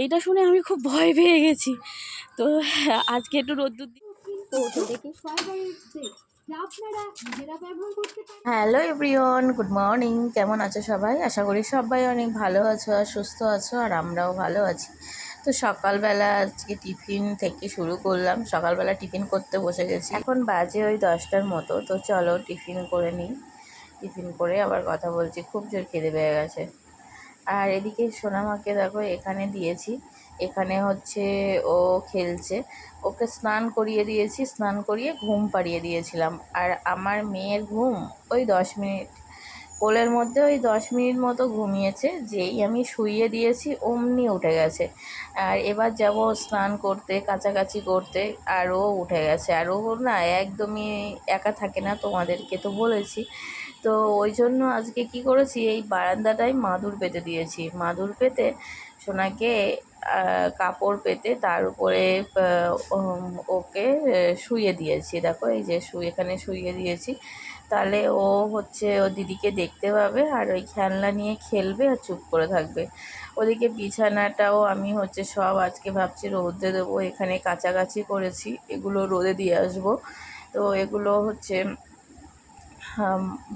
এইটা শুনে আমি খুব ভয় পেয়ে গেছি। তো আজকে একটু রোদ্দুর হ্যালো এভরিওয়ান গুড মর্নিং। কেমন আছো সবাই? আশা করি সবাই অনেক ভালো আছো আর সুস্থ আছো আর আমরাও ভালো আছি। তো সকালবেলা আজকে টিফিন থেকে শুরু করলাম। সকালবেলা টিফিন করতে বসে গেছি। এখন বাজে ওই দশটার মতো। তো চলো টিফিন করে নিই। টিফিন করে আবার কথা বলছি। খুব জোর খিদে পেয়ে গেছে। আর এদিকে সোনামাকে দেখো এখানে দিয়েছি। এখানে হচ্ছে ও খেলছে। ওকে স্নান করিয়ে দিয়েছি, স্নান করিয়ে ঘুম পাড়িয়ে দিয়েছিলাম। আর আমার মেয়ের ঘুম ওই দশ মিনিট। কোলের মধ্যে ওই দশ মিনিট মতো ঘুমিয়েছে, যেই আমি শুইয়ে দিয়েছি, অমনি উঠে গেছে। আর এবার যাব স্নান করতে কাছাকাছি করতে, আর ও উঠে গেছে। আর ও না একদমই একা থাকে না তোমাদেরকে তো বলেছি। তো ওই জন্য আজকে কি করেছি, এই বারান্দাটায় মাদুর পেতে দিয়েছি। মাদুর পেতে সোনাকে কাপড় পেতে তার উপরে ওকে শুয়ে দিয়েছি। দেখো, এই যে শুয়ে এখানে শুয়ে দিয়েছি। তাহলে ও হচ্ছে, ও দিদিকে দেখতে পাবে আর ওই খেলনা নিয়ে খেলবে আর চুপ করে থাকবে। ওদিকে বিছানাটাও আমি হচ্ছে সব আজকে ভাবছি রোদে দেবো। এখানে কাছাকাছি করেছি, এগুলো রোদে দিয়ে আসব। তো এগুলো হচ্ছে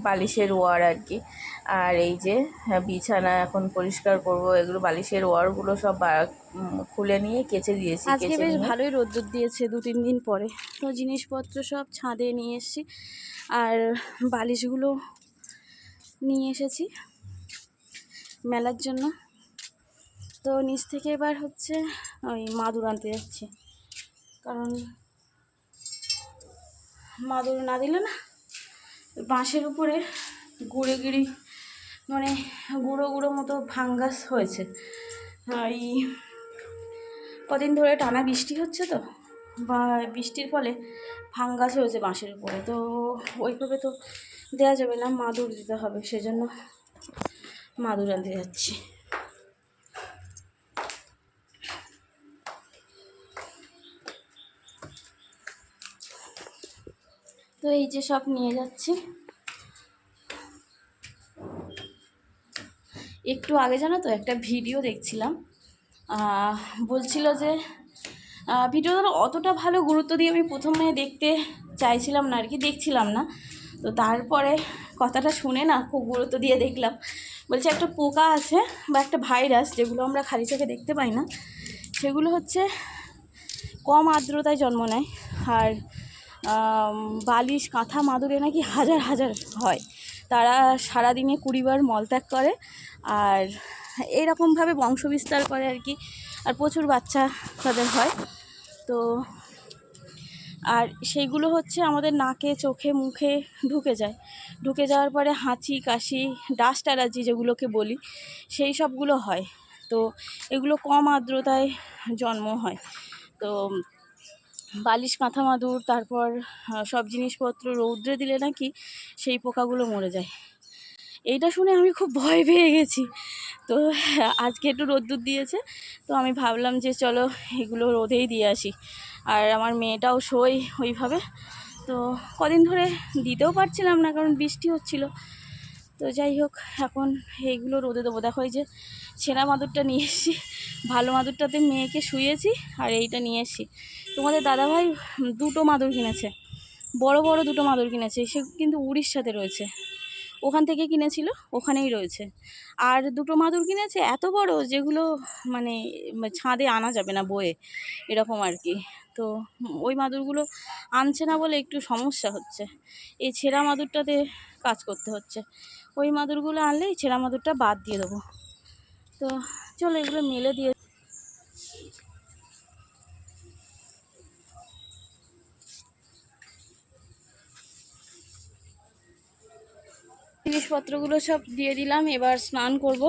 বালিশের ওয়ার আর কি। আর এই যে হ্যাঁ, বিছানা এখন পরিষ্কার করব এগুলো বালিশের ওয়ারগুলো সব খুলে নিয়ে কেচে দিয়েছি আজকে বেশ ভালোই রোদ্দুর দিয়েছে দু তিন দিন পরে। তো জিনিসপত্র সব ছাদে নিয়ে এসেছি। আর বালিশগুলো নিয়ে এসেছি মেলার জন্য। তো নিচ থেকে এবার হচ্ছে ওই মাদুর আনতে যাচ্ছি। কারণ মাদুর না দিলে না বাঁশের উপরে গুঁড়ে গিড়ি মানে গুঁড়ো গুঁড়ো মতো ভাঙ্গাস হয়েছে। এই কদিন ধরে টানা বৃষ্টি হচ্ছে তো, বা বৃষ্টির ফলে ভাঙ্গাস হয়েছে বাঁশের উপরে। তো ওইভাবে তো দেওয়া যাবে না, মাদুর দিতে হবে, সেজন্য মাদুর আনতে যাচ্ছি। তো এই যে সব নিয়ে যাচ্ছি। একটু আগে জানো তো একটা ভিডিও দেখছিলাম। বলছিল যে ভিডিওটা অতটা ভালো গুরুত্ব দিয়ে আমি প্রথমে দেখতে চাইছিলাম না, আর কি দেখছিলাম না। তো তারপরে কথাটা শুনে না খুব গুরুত্ব দিয়ে দেখলাম। বলছে একটা পোকা আছে বা একটা ভাইরাস যেগুলো আমরা খালি চোখে দেখতে পাই না, সেগুলো হচ্ছে কম আর্দ্রতায় জন্ম নেয়। আর বালিশ, কাঁথা, মাদুরে নাকি হাজার হাজার হয়। তারা সারাদিনে কুড়িবার মলত্যাগ করে আর এইরকমভাবে বংশবিস্তার করে আর কি। আর প্রচুর বাচ্চা তাদের হয়। তো আর সেইগুলো হচ্ছে আমাদের নাকে, চোখে, মুখে ঢুকে যায়। ঢুকে যাওয়ার পরে হাঁচি, কাশি, ডাস্ট অ্যালার্জি যেগুলোকে বলি, সেই সবগুলো হয়। তো এগুলো কম আর্দ্রতায় জন্ম হয়। তো বালিশ কাঁথা মাদুর তারপর সব জিনিসপত্র রৌদ্রে দিলে নাকি সেই পোকাগুলো মরে যায়। এইটা শুনে আমি খুব ভয় পেয়ে গেছি। তো আজকে একটু রোদ্দুর দিয়েছে, তো আমি ভাবলাম যে চলো এগুলো রোদেই দিয়ে আসি। আর আমার মেয়েটাও শোয় ওইভাবে। তো কদিন ধরে দিতেও পারছিলাম না কারণ বৃষ্টি হচ্ছিল। তো যাই হোক, এখন এইগুলো রোদে দেবো। দেখো যে ছেঁড়া মাদুরটা নিয়ে এসেছি। ভালো মাদুরটাতে মেয়েকে শুয়েছি আর এইটা নিয়ে এসেছি। তোমাদের দাদাভাই দুটো মাদুর কিনেছে। বড় বড় দুটো মাদুর কিনেছে। সে কিন্তু উড়িষ্যাতে রয়েছে। ওখান থেকে কিনেছিল, ওখানেই রয়েছে। আর দুটো মাদুর কিনেছে এত বড় যেগুলো মানে ছাদে আনা যাবে না, বয়ে। এরকম আর কি। তো ওই মাদুরগুলো আনছে না বলে একটু সমস্যা হচ্ছে। এই ছেঁড়া মাদুরটাতে কাজ করতে হচ্ছে। ওই মাদুরগুলো আনলে এই ছেঁড়া মাদুরটা বাদ দিয়ে দেবো। তো চলো এগুলো মেলে দিয়ে জিনিসপত্রগুলো সব দিয়ে দিলাম, এবার স্নান করব।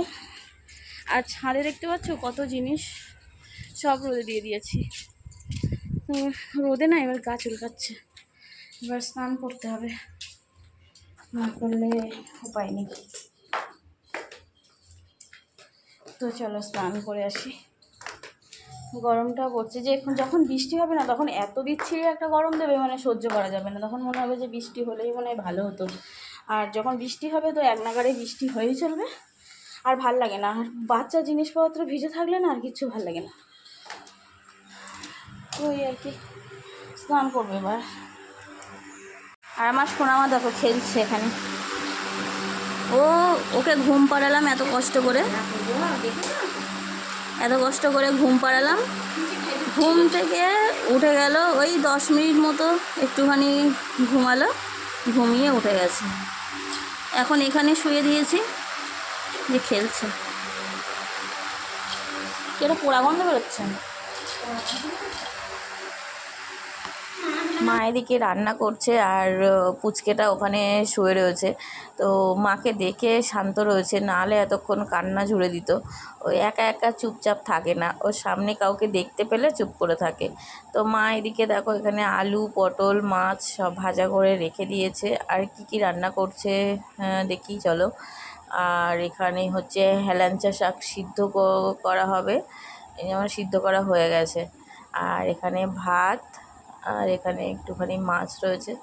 আর ছাদে দেখতে পাচ্ছ কত জিনিস? সব রোদে দিয়ে দিয়েছি। রোদে না এবার গা চুলকাচ্ছে। এবার স্নান করতে হবে। না করলে উপায় নেই। তো চলো স্নান করে আসি। গরমটা পড়ছে যে এখন যখন বৃষ্টি হবে না, তখন এত বিচ্ছিরি একটা গরম দেবে মানে সহ্য করা যাবে না। তখন মনে হবে যে বৃষ্টি হলেই মনে হয় ভালো হতো। আর যখন বৃষ্টি হবে তো এক নাগারে বৃষ্টি হয়েই চলবে। আর ভালো লাগে না, আর বাচ্চা জিনিসপত্র ভিজে থাকলে না আর কিচ্ছু ভালো লাগে না। ওই আর কি, স্নান করব এবার। আর আমার সোনামা দেখো খেলছে এখানে। ও, ওকে ঘুম পাড়ালাম এত কষ্ট করে। এত কষ্ট করে ঘুম পাড়ালাম। ঘুম থেকে উঠে গেল ওই দশ মিনিট মতো একটুখানি ঘুমালো। ঘুমিয়ে উঠে গেছে। এখন এখানে শুয়ে দিয়েছি যে খেলছে। এটা পোড়া গন্ধ বেরোচ্ছে? মা এদিকে রান্না করছে আর পুচকেটা ওখানে শুয়ে রয়েছে। তো মাকে দেখে শান্ত রয়েছে নাহলে এতক্ষণ কান্না ঝুড়ে দিত। ও একা একা চুপচাপ থাকে না ওর সামনে কাউকে দেখতে পেলে চুপ করে থাকে। তো মা এদিকে দেখো এখানে আলু পটল মাছ সব ভাজা করে রেখে দিয়েছে। আর কি কি রান্না করছে আহ, দেখি চলো। আর এখানে হচ্ছে হেলাঞ্চা শাক সিদ্ধ করা হবে। যেমন সিদ্ধ করা হয়ে গেছে। আর এখানে ভাত আর এখানে একটুখানি মাছ রয়েছে।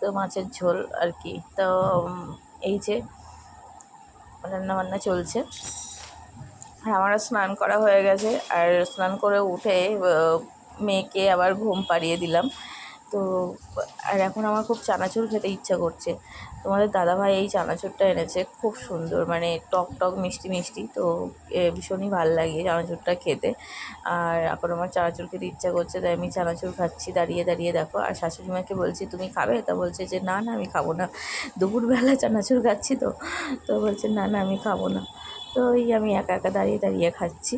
তো মাছের ঝোল আর কি। তো এই যে রান্না বান্না চলছে। আর আমার স্নান করা হয়ে গেছে। আর স্নান করে উঠে মেয়েকে আবার ঘুম পাড়িয়ে দিলাম। তো, আর এখন আমার খুব চানাচুর খেতে ইচ্ছা করছে। তোমাদের দাদাভাই এই চানাচুরটা এনেছে, খুব সুন্দর মানে টক টক, মিষ্টি মিষ্টি, তো ভীষণই ভালো লাগে চানাচুরটা খেতে। আর এখন আমার চানাচুর খেতে ইচ্ছা করছে, তাই আমি চানাচুর খাচ্ছি, দাঁড়িয়ে দাঁড়িয়ে দেখো। আর শাশুড়ি মাকে বলছি, তুমি খাবে? তা বলছে যে, না না, আমি খাব না। দুপুরবেলা চানাচুর খাচ্ছি তো তো বলছে, না না, আমি খাব না। তো এই আমি একা একা দাঁড়িয়ে দাঁড়িয়ে খাচ্ছি।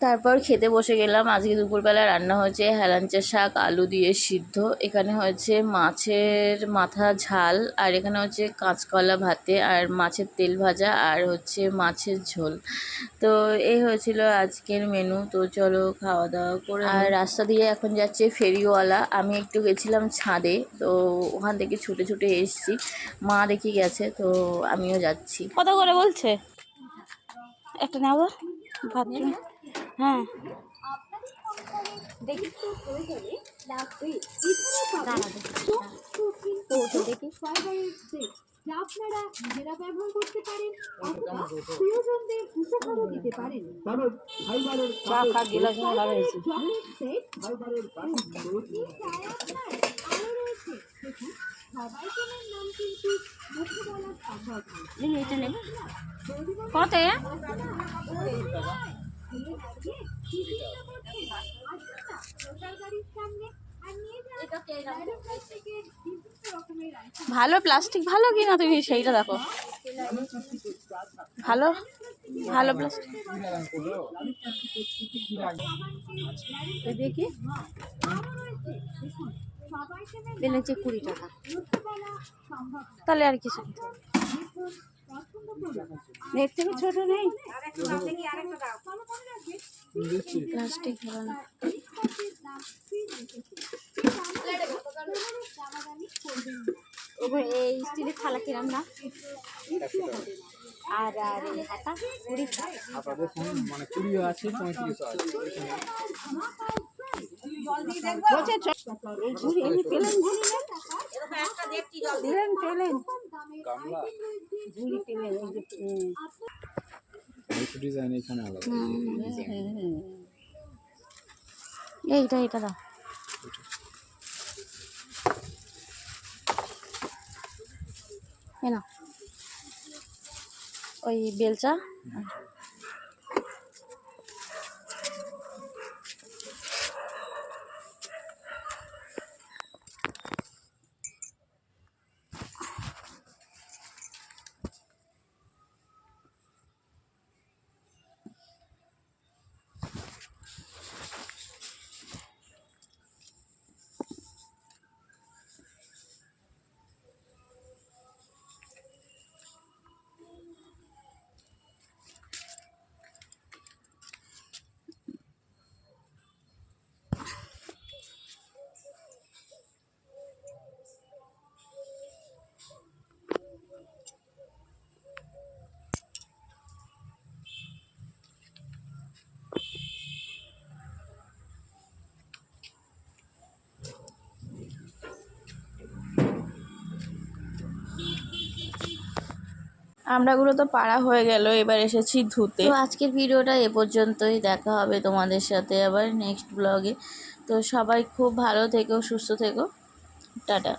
তারপর খেতে বসে গেলাম। আজকে দুপুরবেলা রান্না হয়েছে হেলাঞ্চা শাক আলু দিয়ে সিদ্ধ। এখানে হয়েছে মাছের মাথা ঝাল আর এখানে হচ্ছে কাঁচকলা ভাতে আর মাছের তেল ভাজা আর হচ্ছে মাছের ঝোল। তো এই হয়েছিল আজকের মেনু তো চলো খাওয়া দাওয়া করে আর রাস্তা দিয়ে এখন যাচ্ছে ফেরিওয়ালা। আমি একটু গেছিলাম ছাদে তো ওখান থেকে ছুটে ছুটে এসেছি। মা দেখি গেছে তো আমিও যাচ্ছি। কত করে বলছে? একটা নেব ভাত হ্যাঁ। যা আপনারা নিজেরা ব্যবহার করতে পারেন অথবা প্রিয়জনদের উপহারও দিতে চা খা গিলাস রয়েছে। কত? ভালো প্লাস্টিক, ভালো কি না তুমি সেইটা দেখো। ভালো ভালো প্লাস্টিক। কুড়ি টাকা। তাহলে আর কিছু। এর থেকে ছোট নেই? প্লাস্টিক এই স্টিলের থালা কিরাম না আর আর এই হাতা? কুড়ি আপনাদের ফোন মানে কুড়িও আছে পঁয়ত্রিশও আছে এই ঝুড়ি এমনি পেলেন ঝুড়ি নেন দিলেন পেলেন। গামলা। ঝুড়ি পেলেন এই যে একটু ডিজাইন এখানে আলাদা এইটা এটা দাও। এই ওই বেলচা। আমরাগুলো তো পাড়া হয়ে গেল, এবার এসেছি ধুতে। তো আজকের ভিডিওটা এ পর্যন্তই, দেখা হবে তোমাদের সাথে আবার নেক্সট ব্লগে তো সবাই খুব ভালো থেকো, সুস্থ থেকো। টাটা।